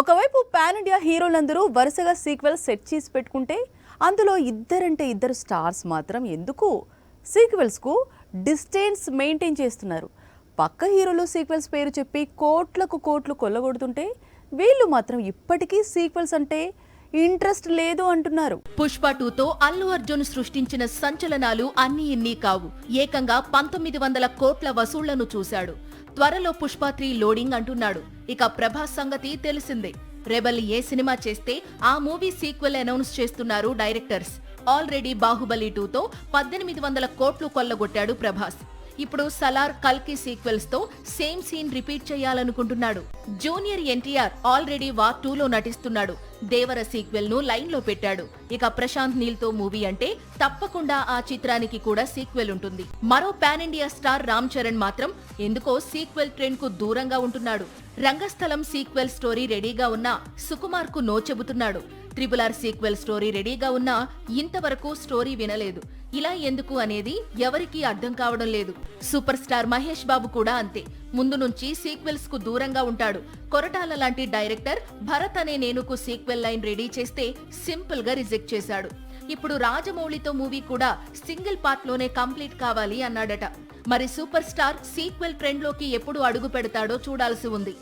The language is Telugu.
ఒకవైపు పాన్ ఇండియా హీరోలందరూ వరుసగా సీక్వెల్ సెట్ చేసి పెట్టుకుంటే అందులో ఇద్దరంటే ఇద్దరు స్టార్స్ మాత్రం ఎందుకు? సీక్వెల్స్కు డిస్టెన్స్ మెయింటైన్ చేస్తున్నారు. పక్క హీరోలు సీక్వెల్స్ పేరు చెప్పి కోట్లకు కోట్లు కొల్లగొడుతుంటే వీళ్ళు మాత్రం ఇప్పటికీ సీక్వెల్స్ అంటే ఇంట్రెస్ట్ లేదు అంటున్నారు. పుష్ప టూతో అల్లు అర్జున్ సృష్టించిన సంచలనాలు అన్ని ఇన్ని కావు. ఏకంగా పంతొమ్మిది వందల కోట్ల వసూళ్ళను చూశాడు. త్వరలో పుష్ప త్రీ లోడింగ్ అంటున్నాడు. ఇక ప్రభాస్ సంగతి తెలిసిందే. రెబల్ ఏ సినిమా చేస్తే ఆ మూవీ సీక్వెల్ అనౌన్స్ చేస్తున్నారు డైరెక్టర్స్. ఆల్రెడీ బాహుబలి టూతో పద్దెనిమిది వందల కోట్లు కొల్లగొట్టాడు ప్రభాస్. ఇప్పుడు సలార్ కల్కి సీక్వెల్స్తో సేమ్ సీన్ రిపీట్ చేయాలనుకుంటున్నాడు. జూనియర్ ఎన్టీఆర్ ఆల్రెడీ వార్ టూలో నటిస్తున్నాడు. దేవర సీక్వెల్ను లైన్లో పెట్టాడు. ఇక ప్రశాంత్ నీల్తో మూవీ అంటే తప్పకుండా ఆ చిత్రానికి కూడా సీక్వెల్ ఉంటుంది. మరో pan India star Ram Charan మాత్రం ఎందుకో సీక్వెల్ ట్రెండ్కు దూరంగా ఉంటున్నాడు. రంగస్థలం సీక్వెల్ స్టోరీ రెడీగా ఉన్నా సుకుమార్కు నో చెబుతున్నాడు. ట్రిపుల్ ఆర్ సీక్వెల్ స్టోరీ రెడీగా ఉన్నా ఇంతవరకు స్టోరీ వినలేదు. ఇలా ఎందుకు అనేది ఎవరికీ అర్థం కావడం లేదు. సూపర్ స్టార్ మహేష్ బాబు కూడా అంతే. ముందు నుంచి సీక్వెల్స్కు దూరంగా ఉంటాడు. కొరటాల లాంటి డైరెక్టర్ భరత్ అనే నేనుకు సీక్వెల్ లైన్ రెడీ చేస్తే సింపుల్గా రిజెక్ట్ చేశాడు. ఇప్పుడు రాజమౌళితో మూవీ కూడా సింగిల్ పార్ట్లోనే కంప్లీట్ కావాలి అన్నాడట. మరి సూపర్ స్టార్ సీక్వెల్ ట్రెండ్లోకి ఎప్పుడు అడుగు పెడతాడో చూడాల్సి ఉంది.